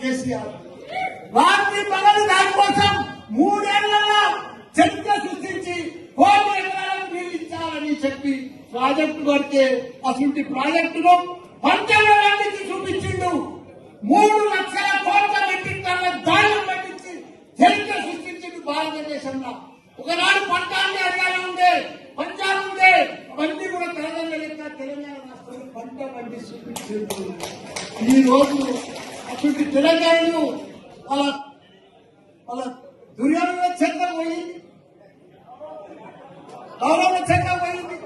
కేసీఆర్. రాత్రి పగలు దానికోసం మూడేళ్ళలో చరిత్ర సృష్టించి కోటి ఎకరాలకు నీళ్ళు ఇచ్చాలని చెప్పి ప్రాజెక్టు కడితే అటువంటి ప్రాజెక్టును పంచాయతీ చూపించిండు. మూడు లక్షల కోట్ల మెట్రిక్ టన్నుల ధాన్యం పండించి చరిత్ర సృష్టించింది భారతదేశంలో. ఒకనాడు పంచాంగ అధికారం ఉండే పంచాలు ఉండే అవన్నీ కూడా తెలంగాణ తెలంగాణ రాష్ట్రంలో పంట పండి చూపించింది ఈ రోజు అటువంటి తెలంగాణను వాళ్ళ వాళ్ళ దుర్యోధన చెత్త పోయింది గౌరవ చెత్త పోయింది.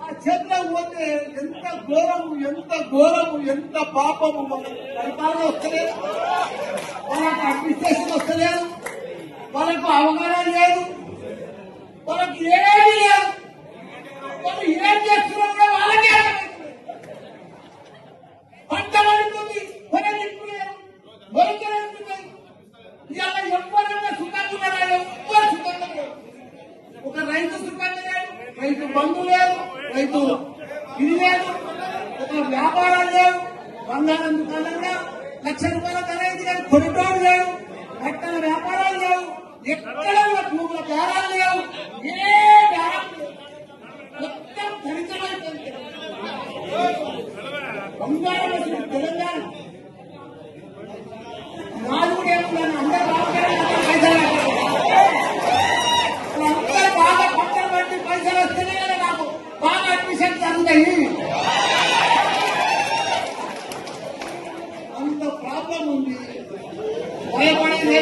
ఆ చెత్త పోతే ఎంత ఘోరము ఎంత ఘోరము ఎంత పాపము వాళ్ళకి పరిపాలన వస్తలేదు. వాళ్ళకి అడ్మినిస్ట్రేషన్ వస్తలేదు. వాళ్ళకు అవగాహన లేదు. వాళ్ళకి ఏమీ లేదు. బంధు లేదు రైతు ఇది లేదు ఒక వ్యాపారాలు లేవు బంగారం దుకాణంగా లక్ష రూపాయల ధర అయింది కానీ కొనుగోలు లేవు బట్టల వ్యాపారాలు లేవు. ఎక్కడ ఉన్న భూముల బేరాలు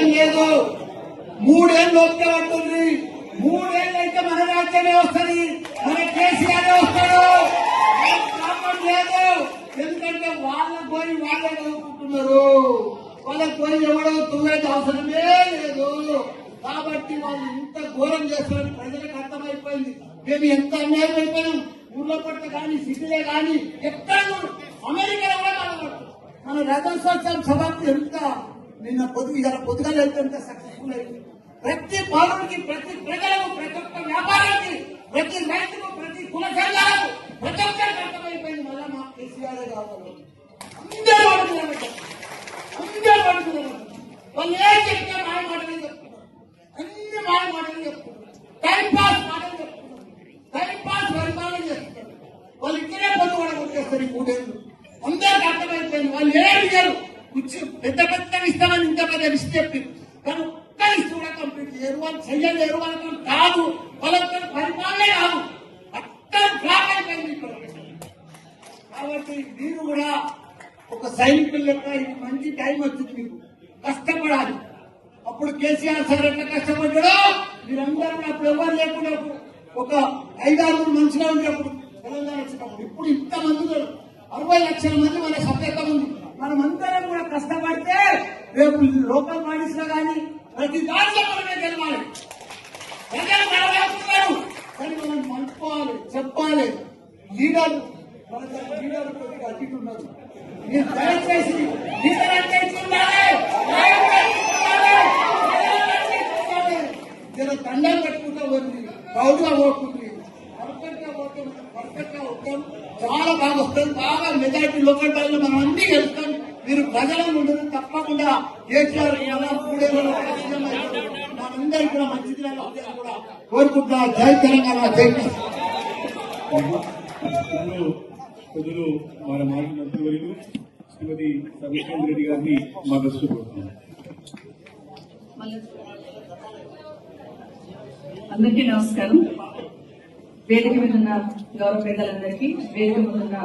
రాజ్యం లేదు మూడేళ్ళు వస్తే పట్టుంది మూడేళ్ళు అయితే మన రాజ్యమే వస్తుంది. మన కేసీఆర్ వస్తాడు? లేదు. ఎందుకంటే వాళ్ళ పోయి వాళ్ళే చదువుకుంటున్నారు. వాళ్ళకి పోయి ఎవడో తువ్వేది అవసరమే లేదు. కాబట్టి వాళ్ళు ఇంత ఘోరం చేస్తారని ప్రజలకు అర్థమైపోయింది. మేము ఎంత అన్యాయం అయిపోయినాం. ఊళ్ళో పట్ల కానీ సిటీలే కానీ ఎక్కడ అమెరికా కూడా కనబడుతుంది మన రథోత్సవం సభకు ఎంత నిన్న పొద్దు ఇలా పొద్దుగా వెళ్తుంటే సక్సెస్ఫుల్ అయింది. ప్రతి పౌరుడికి ప్రతి ప్రజలకు ప్రతి ఒక్క వ్యాపారానికి ప్రతి రైతుకు ప్రతి కుల సంఘాలకు ప్రతి ఒక్కరికి అర్థమైపోయింది. మళ్ళా మా కేసీఆర్ కావాలి? అందరూ అడుగుతున్నారు అందరూ అడుగుతున్నారు వాళ్ళు ఏం చెప్తే మాయ మాటలు చెప్తున్నారు. అన్ని మాయ మాటలు చెప్తున్నారు. టైం పాస్ మాటలు చెప్తున్నారు. టైం పాస్ పరిపాలన చేస్తున్నారు. వాళ్ళు ఇక్కడే పనులు కూడా కొట్టేస్తారు ఈ మూడేళ్ళు. అందరికి అర్థమైపోయింది. వాళ్ళు ఏం చేయరు? కూర్చో పెద్ద పెద్ద ఇస్తామని ఇంత పెద్ద లిస్ట్ చెప్పి కానీ ఒక్క లిస్ట్ కూడా కంప్లీట్ చేయరు వాళ్ళు చెయ్యలేరు వాళ్ళకి కాదు. వాళ్ళకి పరిపాలనే కాదు. అక్కడ ఫ్లాప్ అయిపోయింది కాబట్టి మీరు కూడా ఒక సైనికుల యొక్క ఇది మంచి టైం వచ్చింది మీకు. కష్టపడాలి. అప్పుడు కేసీఆర్ సార్ ఎట్లా కష్టపడ్డాడో మీరందరూ అప్పుడు ఎవరు లేకుండా ఒక ఐదారు మనుషులు ఉండేప్పుడు తెలంగాణ వచ్చినప్పుడు. ఇప్పుడు ఇంత మంది అరవై లక్షల మంది మన సభ్యత ఉంది. రేపు లోకల్ బాడీస్లో కానీ ప్రతి దాంట్లో మనమే గెలవాలి. ప్రజలు గెలవేస్తున్నారు కానీ మనం మలుపుకోవాలి చెప్పాలి. లీడర్లు మన దగ్గర కొద్దిగా అతిథి ఉన్నారు. మీరు దయచేసి లీడర్ అంటే ఇట్లుండాలి, జర దండం పెట్టుకుంటా పోతుంది. ప్రౌడ్గా పోతుంది పర్ఫెక్ట్గా పోతే పర్ఫెక్ట్గా వస్తాం. చాలా బాగా వస్తుంది బాగా మెజారిటీ లోకల్ మనం అన్ని గెలుస్తాం. మీరు ప్రజల ముందు తప్పకుండా కేసీఆర్ మనందరికీ కూడా మంచి దినాలు కూడా కోరుకుంటున్నా జై తెలంగాణ జై ప్రజలు మన మాజీ మంత్రివర్యులు శ్రీమతి రెడ్డి గారిని మా దృష్టి కోరుతున్నాం అందరికీ నమస్కారం. వేదిక మీద ఉన్న గౌరవ పెద్దలందరికీ వేదిక మీద ఉన్న